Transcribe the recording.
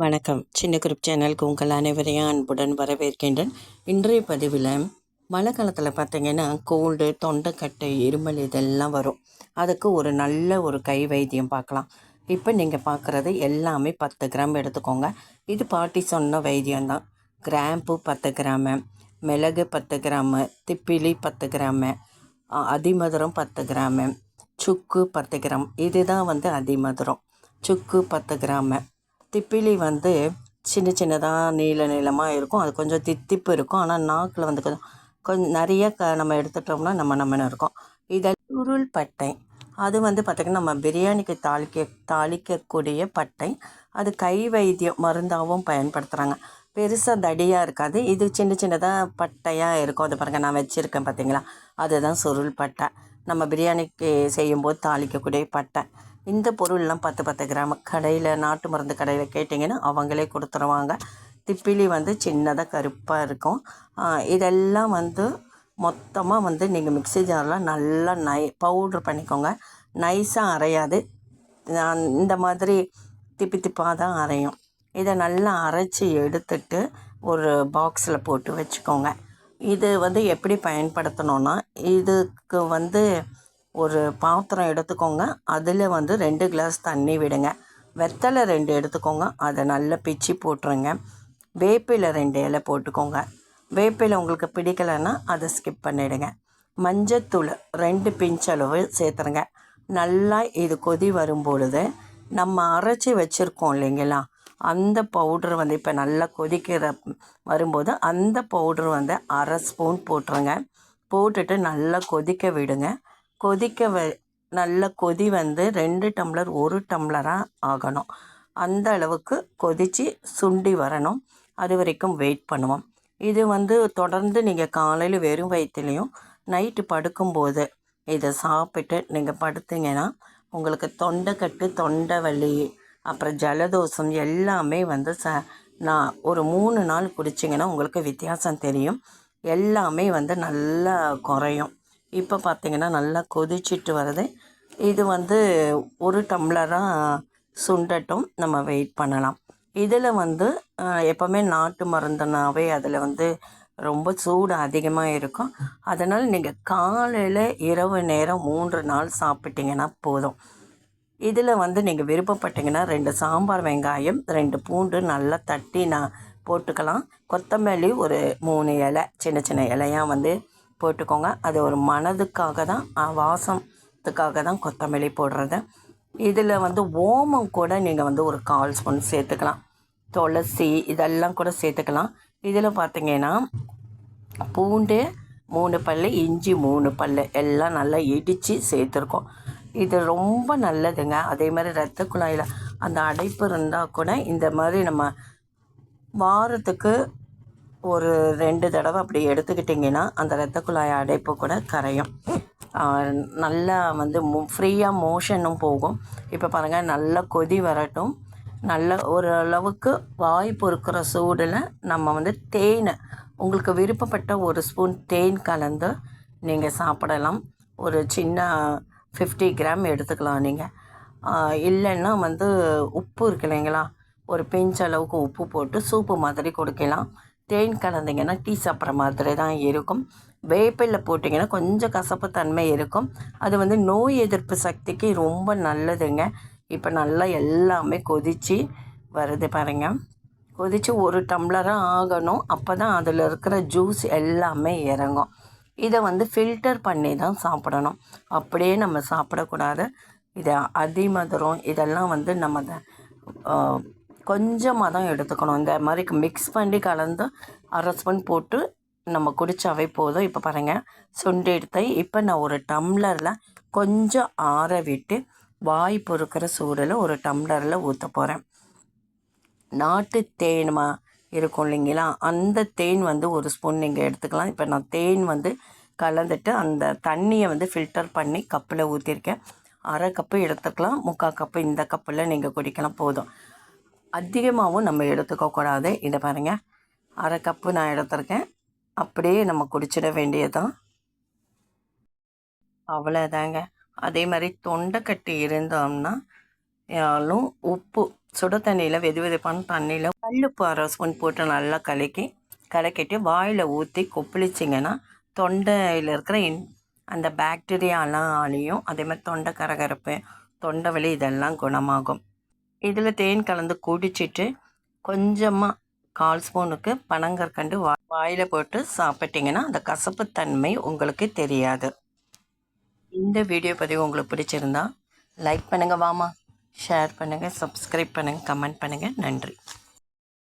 வணக்கம். சின்ன குரூப் சேனலுக்கு உங்கள் அனைவரையும் அன்புடன் வரவேற்கின்றேன். இன்றைய பதிவில் மழை காலத்தில் பார்த்தீங்கன்னா கோல்டு தொண்டைக்கட்டை இருமல் இதெல்லாம் வரும். அதுக்கு ஒரு நல்ல ஒரு கை வைத்தியம் பார்க்கலாம். இப்போ நீங்கள் பார்க்குறது எல்லாமே பத்து கிராம் எடுத்துக்கோங்க. இது பாட்டி சொன்ன வைத்தியம்தான். கிராம்பு பத்து கிராமு மிளகு பத்து கிராமு திப்பிலி பத்து கிராமு அதிமதுரம் பத்து கிராமு சுக்கு பத்து கிராம். இதுதான் வந்து அதிமதுரம். சுக்கு பத்து கிராமு. திப்பிலி வந்து சின்ன சின்னதாக நீள நீளமாக இருக்கும். அது கொஞ்சம் தித்திப்பு இருக்கும். ஆனால் நாக்கில் வந்து கொஞ்சம் கொஞ்சம் நிறைய க நம்ம எடுத்துட்டோம்னா நம்ம நம்மன்னு இருக்கும். இதை சுருள் பட்டை. அது வந்து பார்த்திங்கன்னா நம்ம பிரியாணிக்கு தாளிக்க தாளிக்கக்கூடிய பட்டை. அது கை வைத்தியம் மருந்தாகவும் பயன்படுத்துகிறாங்க பெருசாக தடியாக இருக்காது. இது சின்ன சின்னதாக பட்டையாக இருக்கும். அது பாருங்கள் நான் வச்சுருக்கேன் பார்த்தீங்களா அதுதான் சுருள் பட்டை. நம்ம பிரியாணிக்கு செய்யும்போது தாளிக்கக்கூடிய பட்டை. இந்த பொருள்லாம் பத்து பத்து கிராம். கடையில் நாட்டு மருந்து கடையில் கேட்டிங்கன்னா அவங்களே கொடுத்துருவாங்க. திப்பிலி வந்து சின்னதாக கருப்பாக இருக்கும். இதெல்லாம் வந்து மொத்தமாக வந்து நீங்கள் மிக்ஸி ஜாரில் நல்லா நை பவுட்ரு பண்ணிக்கோங்க. நைஸாக அரையாது. இந்த மாதிரி திப்பி திப்பாக தான் அரையும். இதை நல்லா அரைச்சி எடுத்துட்டு ஒரு பாக்ஸில் போட்டு வச்சுக்கோங்க. இது வந்து எப்படி பயன்படுத்தணும்னா இதுக்கு வந்து ஒரு பாத்திரம் எடுத்துக்கோங்க. அதில் வந்து ரெண்டு கிளாஸ் தண்ணி விடுங்க. வெத்தலை ரெண்டு எடுத்துக்கோங்க. அதை நல்லா பிச்சு போட்டுருங்க. வேப்பிலை ரெண்டு இலை போட்டுக்கோங்க. வேப்பிலை உங்களுக்கு பிடிக்கலைன்னா அதை ஸ்கிப் பண்ணிவிடுங்க மஞ்சத்தூள் ரெண்டு பிஞ்சளவு சேர்த்துருங்க. நல்லா இது கொதி வரும் பொழுது நம்ம அரைச்சி வச்சுருக்கோம் இல்லைங்களா? அந்த பவுட்ரு வந்து இப்போ நல்லா கொதிக்கிற வரும்போது அந்த பவுட்ரு வந்து அரை ஸ்பூன் போட்டுருங்க. போட்டுட்டு நல்லா கொதிக்க விடுங்க. கொதிக்க வ நல்ல கொதி வந்து ரெண்டு டம்ளர் ஒரு டம்ளராக ஆகணும். அந்த அளவுக்கு கொதித்து சுண்டி வரணும். அது வரைக்கும் வெயிட் பண்ணுவோம். இது வந்து தொடர்ந்து நீங்கள் காலையில் வெறும் வயிற்றுலையும் நைட்டு படுக்கும்போது இதை சாப்பிட்டு நீங்கள் படுத்தீங்கன்னா உங்களுக்கு தொண்டைக்கட்டு தொண்டை வலி அப்புறம் ஜலதோஷம் எல்லாமே வந்து ச நான் ஒரு மூணு நாள் குடிச்சிங்கன்னா உங்களுக்கு வித்தியாசம் தெரியும். எல்லாமே வந்து நல்லா குறையும். இப்போ பார்த்திங்கன்னா நல்லா கொதிச்சிட்டு வருது. இது வந்து ஒரு டம்ளராக சுண்டட்டும் நம்ம வெயிட் பண்ணலாம். இதில் வந்து எப்போவுமே நாட்டு மருந்துனாவே அதில் வந்து ரொம்ப சூடு அதிகமாக இருக்கும். அதனால் நீங்கள் காலையில் இரவு நேரம் மூன்று நாள் சாப்பிட்டீங்கன்னா போதும். இதில் வந்து நீங்கள் விருப்பப்பட்டீங்கன்னா ரெண்டு சாம்பார் வெங்காயம் ரெண்டு பூண்டு நல்லா தட்டி நான் போட்டுக்கலாம். கொத்தமல்லி ஒரு மூணு இலை சின்ன சின்ன இலையாக வந்து போட்டுக்கோங்க. அது ஒரு மனதுக்காக தான் ஆ, வாசத்துக்காக தான் கொத்தமல்லி போடுறது. இதில் வந்து ஓமம் கூட நீங்கள் வந்து ஒரு கால் ஸ்பூன் சேர்த்துக்கலாம். துளசி இதெல்லாம் கூட சேர்த்துக்கலாம். இதில் பார்த்தீங்கன்னா பூண்டு மூணு பல் இஞ்சி மூணு பல் எல்லாம் நல்லா இடித்து சேர்த்துருக்கோம். இது ரொம்ப நல்லதுங்க. அதே மாதிரி ரத்த குழாயில் அந்த அடைப்பு இருந்தால் கூட இந்த மாதிரி நம்ம வாரத்துக்கு ஒரு ரெண்டு தடவை அப்படி எடுத்துக்கிட்டிங்கன்னா அந்த ரத்த குழாய் அடைப்பு கூட கரையும். நல்லா வந்து ஃப்ரீயாக மோஷனும் போகும். இப்போ பாருங்கள் நல்லா கொதி வரட்டும். நல்ல ஓரளவுக்கு வாய் பொறுக்கிற சூடில் நம்ம வந்து தேன் உங்களுக்கு விருப்பப்பட்ட ஒரு ஸ்பூன் தேன் கலந்து நீங்கள் சாப்பிடலாம். ஒரு சின்ன ஃபிஃப்டி கிராம் எடுத்துக்கலாம் நீங்கள் இல்லைன்னா வந்து உப்பு இருக்கு இல்லைங்களா? ஒரு பிஞ்ச் அளவுக்கு உப்பு போட்டு சூப்பு மாதிரி கொடுக்கலாம். தேன் கலந்தீங்கன்னா டீ சாப்பிட்ற மாதிரி தான் இருக்கும். வேப்பிலை போட்டிங்கன்னா கொஞ்சம் கசப்பு தன்மை இருக்கும். அது வந்து நோய் எதிர்ப்பு சக்திக்கு ரொம்ப நல்லதுங்க. இப்போ நல்லா எல்லாமே கொதித்து வருது பாருங்க. கொதித்து ஒரு டம்ளராக ஆகணும். அப்போ தான் அதில் இருக்கிற ஜூஸ் எல்லாமே இறங்கும். இதை வந்து ஃபில்டர் பண்ணி தான் சாப்பிடணும். அப்படியே நம்ம சாப்பிடக்கூடாது. இதை அதிமதுரம் இதெல்லாம் வந்து நம்ம கொஞ்சமாக தான் எடுத்துக்கணும். இந்த மாதிரி மிக்ஸ் பண்ணி கலந்து அரை ஸ்பூன் போட்டு நம்ம குடித்தாவே போதும். இப்போ பாருங்கள் சுண்டு எடுத்து இப்போ நான் ஒரு டம்ளரில் கொஞ்சம் ஆற விட்டு வாய் பொறுக்கிற சூடில் ஒரு டம்ளரில் ஊற்ற போகிறேன் நாட்டு தேனுமா இருக்கும் இல்லைங்களா? அந்த தேன் வந்து ஒரு ஸ்பூன் நீங்கள் எடுத்துக்கலாம். இப்போ நான் தேன் வந்து கலந்துட்டு அந்த தண்ணியை வந்து ஃபில்டர் பண்ணி கப்பில் ஊற்றிருக்கேன் அரை கப்பு எடுத்துக்கலாம். முக்கால் கப்பு இந்த கப்பில் நீங்கள் குடிக்கலாம். போதும். அதிகமாகவும் நம்ம எடுத்துக்கக்கூடாது இதை பாருங்கள் அரை கப்பு நான் எடுத்திருக்கேன். அப்படியே நம்ம குடிச்சிட வேண்டியதுதான். அவ்வளோதாங்க அதே மாதிரி தொண்டைக்கட்டி இருந்தோம்னா யாரும் உப்பு சுடு தண்ணியில் வெது வெதுப்பான தண்ணியில் கல்லுப்பு அரை ஸ்பூன் போட்டு நல்லா கலக்கி கலக்கிட்டு வாயில் ஊற்றி கொப்பளிச்சிங்கன்னா தொண்டையில் இருக்கிற இன் அந்த பாக்டீரியாலாம் அழியும் அதே மாதிரி தொண்டை கரகரப்பு தொண்டை வலி இதெல்லாம் குணமாகும். இதில் தேன் கலந்து குடிச்சிட்டு கொஞ்சமாக கால் ஸ்பூனுக்கு பனங்கற்கண்டு வா வாயில் போட்டு சாப்பிட்டீங்கன்னா அந்த கசப்பு தன்மை உங்களுக்கு தெரியாது. இந்த வீடியோ பதிவு உங்களுக்கு பிடிச்சிருந்தா லைக் பண்ணுங்கள் வாமா ஷேர் பண்ணுங்கள் சப்ஸ்கிரைப் பண்ணுங்கள் கமெண்ட் பண்ணுங்கள் நன்றி.